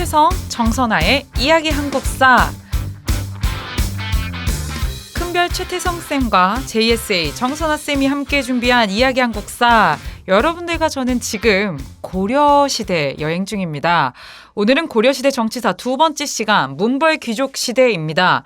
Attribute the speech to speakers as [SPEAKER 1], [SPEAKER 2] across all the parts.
[SPEAKER 1] 최태성, 정선아의 이야기 한국사. 큰별 최태성 쌤과 JSA 정선아 쌤이 함께 준비한 이야기 한국사. 여러분들과 저는 지금 고려 시대 여행 중입니다. 오늘은 고려 시대 정치사 두 번째 시간 문벌 귀족 시대입니다.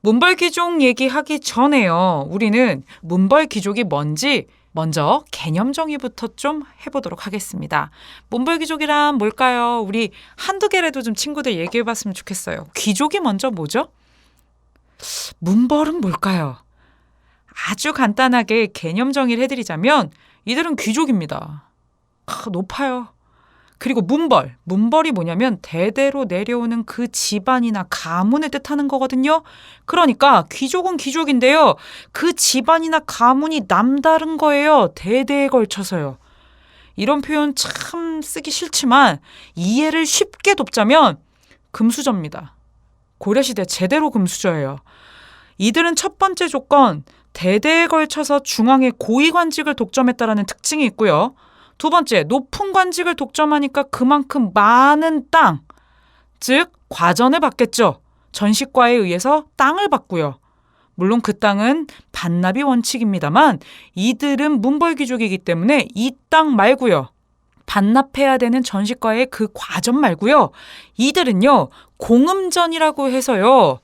[SPEAKER 1] 문벌 귀족 얘기하기 전에요. 우리는 문벌 귀족이 뭔지 먼저 개념 정의부터 좀 해보도록 하겠습니다. 문벌 귀족이란 뭘까요? 우리 한두 개라도 좀 친구들 얘기해 봤으면 좋겠어요. 귀족이 먼저 뭐죠? 문벌은 뭘까요? 아주 간단하게 개념 정의를 해드리자면 이들은 귀족입니다. 아, 높아요. 그리고 문벌. 문벌이 뭐냐면 대대로 내려오는 그 집안이나 가문을 뜻하는 거거든요. 그러니까 귀족은 귀족인데요. 그 집안이나 가문이 남다른 거예요. 대대에 걸쳐서요. 이런 표현 참 쓰기 싫지만 이해를 쉽게 돕자면 금수저입니다. 고려시대 제대로 금수저예요. 이들은 첫 번째 조건 대대에 걸쳐서 중앙의 고위관직을 독점했다라는 특징이 있고요. 두 번째, 높은 관직을 독점하니까 그만큼 많은 땅, 즉 과전을 받겠죠. 전시과에 의해서 땅을 받고요. 물론 그 땅은 반납이 원칙입니다만 이들은 문벌귀족이기 때문에 이 땅 말고요. 반납해야 되는 전시과의 그 과전 말고요. 이들은요. 공음전이라고 해서요.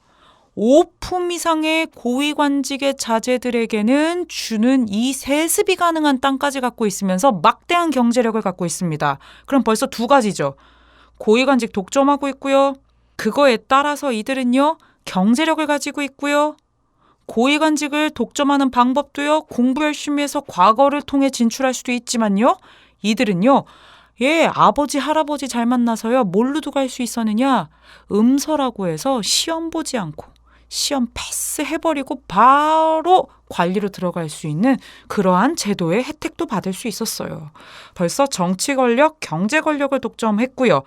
[SPEAKER 1] 5품 이상의 고위 관직의 자제들에게는 주는 이 세습이 가능한 땅까지 갖고 있으면서 막대한 경제력을 갖고 있습니다. 그럼 벌써 두 가지죠. 고위 관직 독점하고 있고요. 그거에 따라서 이들은요, 경제력을 가지고 있고요. 고위 관직을 독점하는 방법도요, 공부 열심히 해서 과거를 통해 진출할 수도 있지만요, 이들은요, 예, 아버지, 할아버지 잘 만나서요, 뭘로 도갈 수 있었느냐? 음서라고 해서 시험 보지 않고 시험 패스해버리고 바로 관리로 들어갈 수 있는 그러한 제도의 혜택도 받을 수 있었어요. 벌써 정치 권력, 경제 권력을 독점했고요.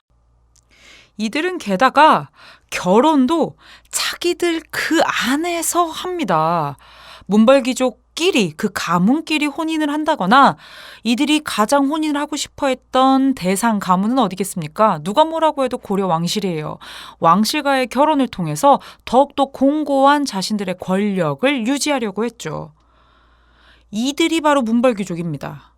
[SPEAKER 1] 이들은 게다가 결혼도 자기들 그 안에서 합니다. 문벌귀족 끼리 그 가문끼리 혼인을 한다거나 이들이 가장 혼인을 하고 싶어 했던 대상 가문은 어디겠습니까? 누가 뭐라고 해도 고려 왕실이에요. 왕실과의 결혼을 통해서 더욱더 공고한 자신들의 권력을 유지하려고 했죠. 이들이 바로 문벌 귀족입니다.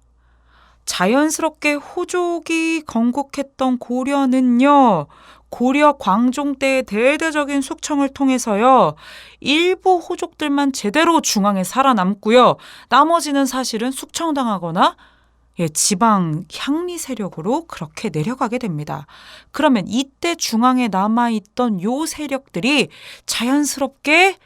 [SPEAKER 1] 자연스럽게 호족이 건국했던 고려는요, 고려 광종 때의 대대적인 숙청을 통해서요, 일부 호족들만 제대로 중앙에 살아남고요, 나머지는 사실은 숙청당하거나 예, 지방 향리 세력으로 그렇게 내려가게 됩니다. 그러면 이때 중앙에 남아있던 요 세력들이 자연스럽게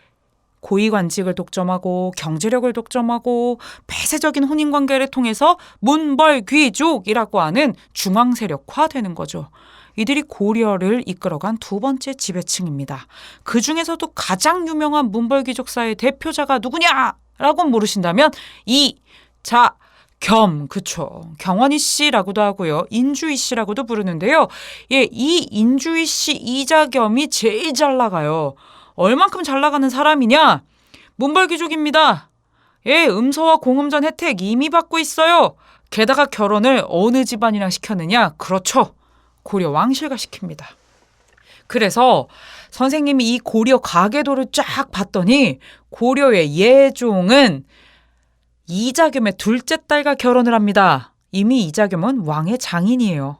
[SPEAKER 1] 고위관직을 독점하고 경제력을 독점하고 폐쇄적인 혼인관계를 통해서 문벌귀족이라고 하는 중앙 세력화되는 거죠. 이들이 고려를 이끌어간 두 번째 지배층입니다. 그 중에서도 가장 유명한 문벌귀족사의 대표자가 누구냐 라고 물으신다면 이 자 겸, 그쵸. 경원이 씨라고도 하고요. 인주희 씨라고도 부르는데요. 예, 이 인주희 씨 이자겸이 제일 잘 나가요. 얼만큼 잘 나가는 사람이냐? 문벌귀족입니다. 예, 음서와 공음전 혜택 이미 받고 있어요. 게다가 결혼을 어느 집안이랑 시켰느냐? 그렇죠. 고려 왕실과 시킵니다. 그래서 선생님이 이 고려 가계도를 쫙 봤더니 고려의 예종은 이자겸의 둘째 딸과 결혼을 합니다. 이미 이자겸은 왕의 장인이에요.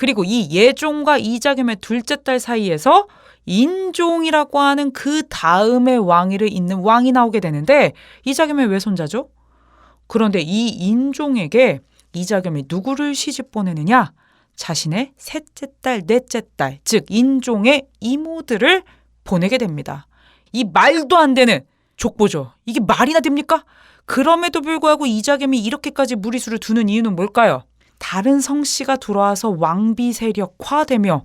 [SPEAKER 1] 그리고 이 예종과 이자겸의 둘째 딸 사이에서 인종이라고 하는 그 다음의 왕위를 잇는 왕이 나오게 되는데 이자겸의 외손자죠. 그런데 이 인종에게 이자겸이 누구를 시집 보내느냐? 자신의 셋째 딸, 넷째 딸, 즉 인종의 이모들을 보내게 됩니다. 이 말도 안 되는 족보죠. 이게 말이나 됩니까? 그럼에도 불구하고 이자겸이 이렇게까지 무리수를 두는 이유는 뭘까요? 다른 성씨가 들어와서 왕비 세력화되며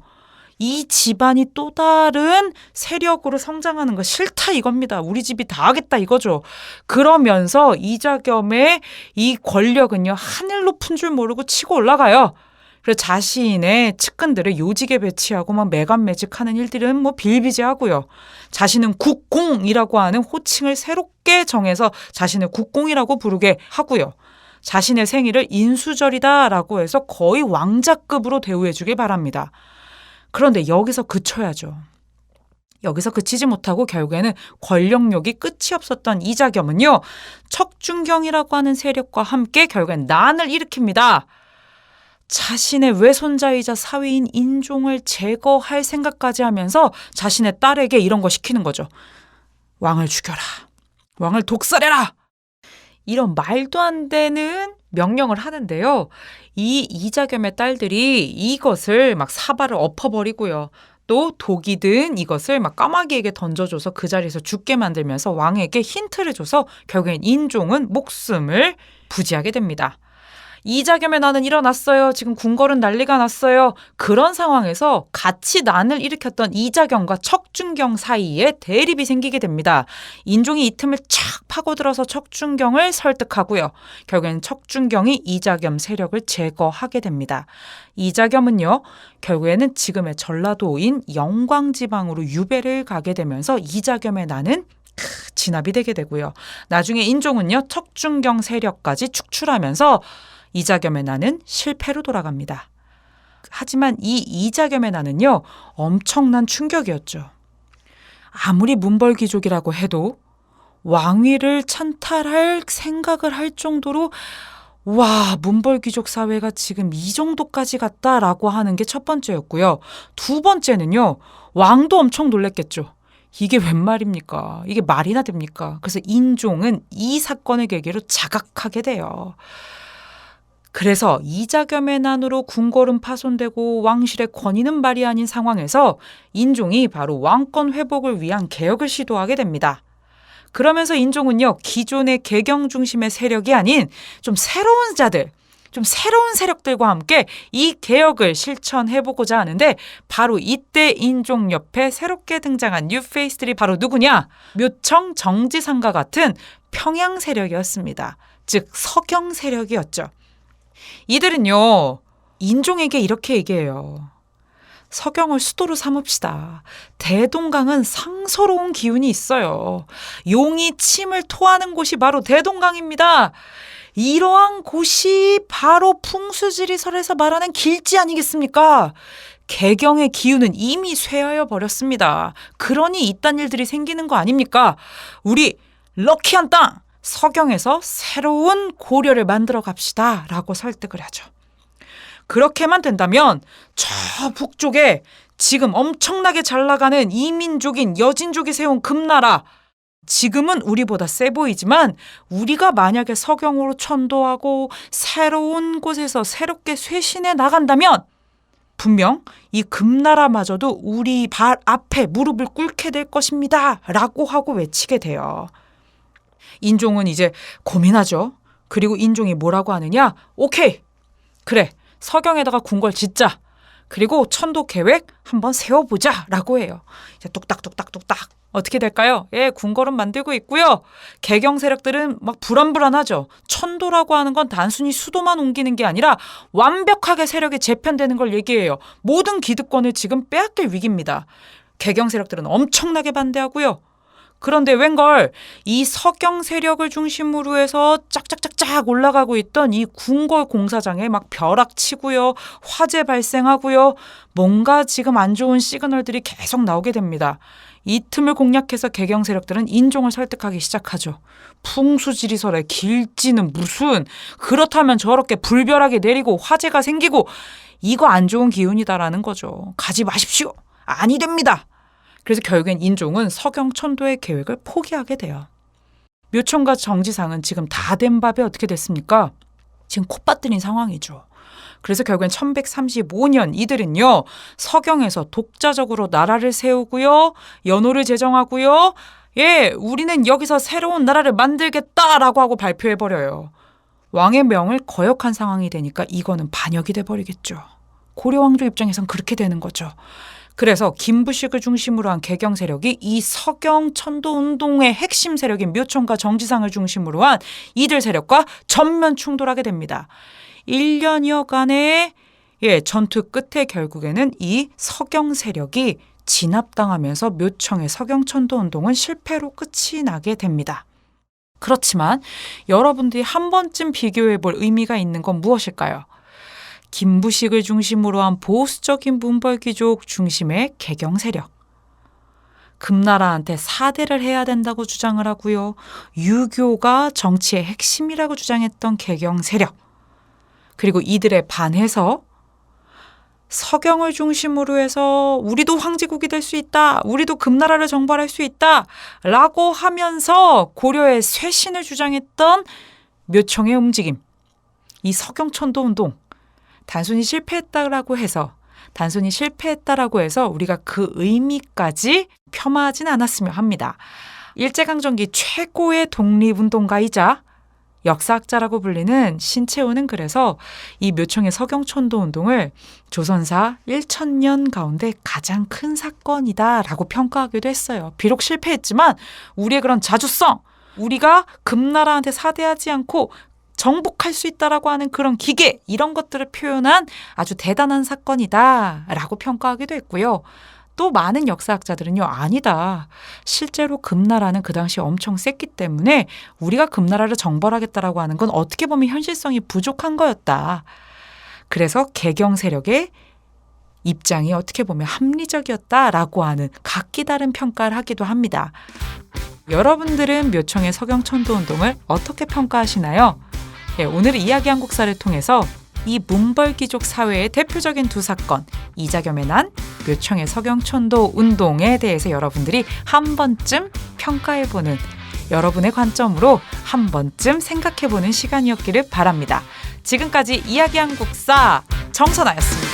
[SPEAKER 1] 이 집안이 또 다른 세력으로 성장하는 거 싫다 이겁니다. 우리 집이 다 하겠다 이거죠. 그러면서 이자겸의 이 권력은요, 하늘 높은 줄 모르고 치고 올라가요. 그래서 자신의 측근들을 요직에 배치하고 막 매간매직하는 일들은 뭐 빌비지하고요. 자신은 국공이라고 하는 호칭을 새롭게 정해서 자신을 국공이라고 부르게 하고요. 자신의 생일을 인수절이다라고 해서 거의 왕자급으로 대우해주길 바랍니다. 그런데 여기서 그쳐야죠. 여기서 그치지 못하고 결국에는 권력욕이 끝이 없었던 이자겸은요, 척준경이라고 하는 세력과 함께 결국엔 난을 일으킵니다. 자신의 외손자이자 사위인 인종을 제거할 생각까지 하면서 자신의 딸에게 이런 거 시키는 거죠. 왕을 죽여라. 왕을 독살해라. 이런 말도 안 되는 명령을 하는데요. 이 이자겸의 딸들이 이것을 막 사발을 엎어버리고요. 또 독이 든 이것을 막 까마귀에게 던져줘서 그 자리에서 죽게 만들면서 왕에게 힌트를 줘서 결국엔 인종은 목숨을 부지하게 됩니다. 이자겸의 난은 일어났어요. 지금 궁궐은 난리가 났어요. 그런 상황에서 같이 난을 일으켰던 이자겸과 척준경 사이에 대립이 생기게 됩니다. 인종이 이 틈을 착 파고들어서 척준경을 설득하고요. 결국엔 척준경이 이자겸 세력을 제거하게 됩니다. 이자겸은요, 결국에는 지금의 전라도인 영광지방으로 유배를 가게 되면서 이자겸의 난은 크, 진압이 되게 되고요. 나중에 인종은요, 척준경 세력까지 축출하면서 이자겸의 나는 실패로 돌아갑니다. 하지만 이 이자겸의 나는요, 엄청난 충격이었죠. 아무리 문벌귀족이라고 해도 왕위를 찬탈할 생각을 할 정도로 와, 문벌귀족 사회가 지금 이 정도까지 갔다라고 하는 게 첫 번째였고요. 두 번째는요, 왕도 엄청 놀랬겠죠. 이게 웬 말입니까? 이게 말이나 됩니까? 그래서 인종은 이 사건을 계기로 자각하게 돼요. 그래서 이자겸의 난으로 궁궐은 파손되고 왕실의 권위는 발이 아닌 상황에서 인종이 바로 왕권 회복을 위한 개혁을 시도하게 됩니다. 그러면서 인종은요, 기존의 개경 중심의 세력이 아닌 좀 새로운 자들, 좀 새로운 세력들과 함께 이 개혁을 실천해보고자 하는데 바로 이때 인종 옆에 새롭게 등장한 뉴페이스들이 바로 누구냐? 묘청 정지상과 같은 평양 세력이었습니다. 즉 서경 세력이었죠. 이들은요, 인종에게 이렇게 얘기해요. 서경을 수도로 삼읍시다. 대동강은 상서로운 기운이 있어요. 용이 침을 토하는 곳이 바로 대동강입니다. 이러한 곳이 바로 풍수지리설에서 말하는 길지 아니겠습니까? 개경의 기운은 이미 쇠하여 버렸습니다. 그러니 이딴 일들이 생기는 거 아닙니까? 우리 럭키한 땅! 서경에서 새로운 고려를 만들어 갑시다. 라고 설득을 하죠. 그렇게만 된다면 저 북쪽에 지금 엄청나게 잘 나가는 이민족인 여진족이 세운 금나라 지금은 우리보다 세 보이지만 우리가 만약에 서경으로 천도하고 새로운 곳에서 새롭게 쇄신해 나간다면 분명 이 금나라마저도 우리 발 앞에 무릎을 꿇게 될 것입니다. 라고 하고 외치게 돼요. 인종은 이제 고민하죠. 그리고 인종이 뭐라고 하느냐? 오케이. 그래. 서경에다가 궁궐 짓자. 그리고 천도 계획 한번 세워보자. 라고 해요. 이제 뚝딱뚝딱뚝딱. 어떻게 될까요? 예, 궁궐은 만들고 있고요. 개경 세력들은 막 불안불안하죠. 천도라고 하는 건 단순히 수도만 옮기는 게 아니라 완벽하게 세력이 재편되는 걸 얘기해요. 모든 기득권을 지금 빼앗길 위기입니다. 개경 세력들은 엄청나게 반대하고요. 그런데 웬걸 이 서경 세력을 중심으로 해서 짝짝짝짝 올라가고 있던 이 궁궐 공사장에 막 벼락치고요. 화재 발생하고요. 뭔가 지금 안 좋은 시그널들이 계속 나오게 됩니다. 이 틈을 공략해서 개경 세력들은 인종을 설득하기 시작하죠. 풍수지리설의 길지는 무슨 그렇다면 저렇게 불벼락이 내리고 화재가 생기고 이거 안 좋은 기운이다라는 거죠. 가지 마십시오. 아니 됩니다. 그래서 결국엔 인종은 서경 천도의 계획을 포기하게 돼요. 묘청과 정지상은 지금 다 된 밥에 어떻게 됐습니까? 지금 콧바뜨린 상황이죠. 그래서 결국엔 1135년 이들은요, 서경에서 독자적으로 나라를 세우고요, 연호를 제정하고요, 예, 우리는 여기서 새로운 나라를 만들겠다라고 하고 발표해버려요. 왕의 명을 거역한 상황이 되니까 이거는 반역이 돼버리겠죠. 고려 왕조 입장에선 그렇게 되는 거죠. 그래서 김부식을 중심으로 한 개경 세력이 이 서경 천도 운동의 핵심 세력인 묘청과 정지상을 중심으로 한 이들 세력과 전면 충돌하게 됩니다. 1년여간의 예, 전투 끝에 결국에는 이 서경 세력이 진압당하면서 묘청의 서경천도 운동은 실패로 끝이 나게 됩니다. 그렇지만 여러분들이 한 번쯤 비교해 볼 의미가 있는 건 무엇일까요? 김부식을 중심으로 한 보수적인 문벌 귀족 중심의 개경 세력. 금나라한테 사대를 해야 된다고 주장을 하고요. 유교가 정치의 핵심이라고 주장했던 개경 세력. 그리고 이들에 반해서 서경을 중심으로 해서 우리도 황제국이 될 수 있다. 우리도 금나라를 정벌할 수 있다. 라고 하면서 고려의 쇄신을 주장했던 묘청의 움직임. 이 서경천도 운동. 단순히 실패했다라고 해서 단순히 실패했다라고 해서 우리가 그 의미까지 폄하하진 않았으면 합니다. 일제강점기 최고의 독립운동가이자 역사학자라고 불리는 신채호는 그래서 이 묘청의 서경천도 운동을 조선사 1천년 가운데 가장 큰 사건이다라고 평가하기도 했어요. 비록 실패했지만 우리의 그런 자주성, 우리가 금나라한테 사대하지 않고 정복할 수 있다라고 하는 그런 기계 이런 것들을 표현한 아주 대단한 사건이다라고 평가하기도 했고요. 또 많은 역사학자들은요 아니다. 실제로 금나라는 그 당시 엄청 셌기 때문에 우리가 금나라를 정벌하겠다라고 하는 건 어떻게 보면 현실성이 부족한 거였다. 그래서 개경 세력의 입장이 어떻게 보면 합리적이었다라고 하는 각기 다른 평가를 하기도 합니다. 여러분들은 묘청의 서경천도 운동을 어떻게 평가하시나요? 예, 오늘 이야기 한국사를 통해서 이 문벌귀족 사회의 대표적인 두 사건 이자겸의 난, 묘청의 서경천도 운동에 대해서 여러분들이 한 번쯤 평가해보는 여러분의 관점으로 한 번쯤 생각해보는 시간이었기를 바랍니다. 지금까지 이야기 한국사 정선아였습니다.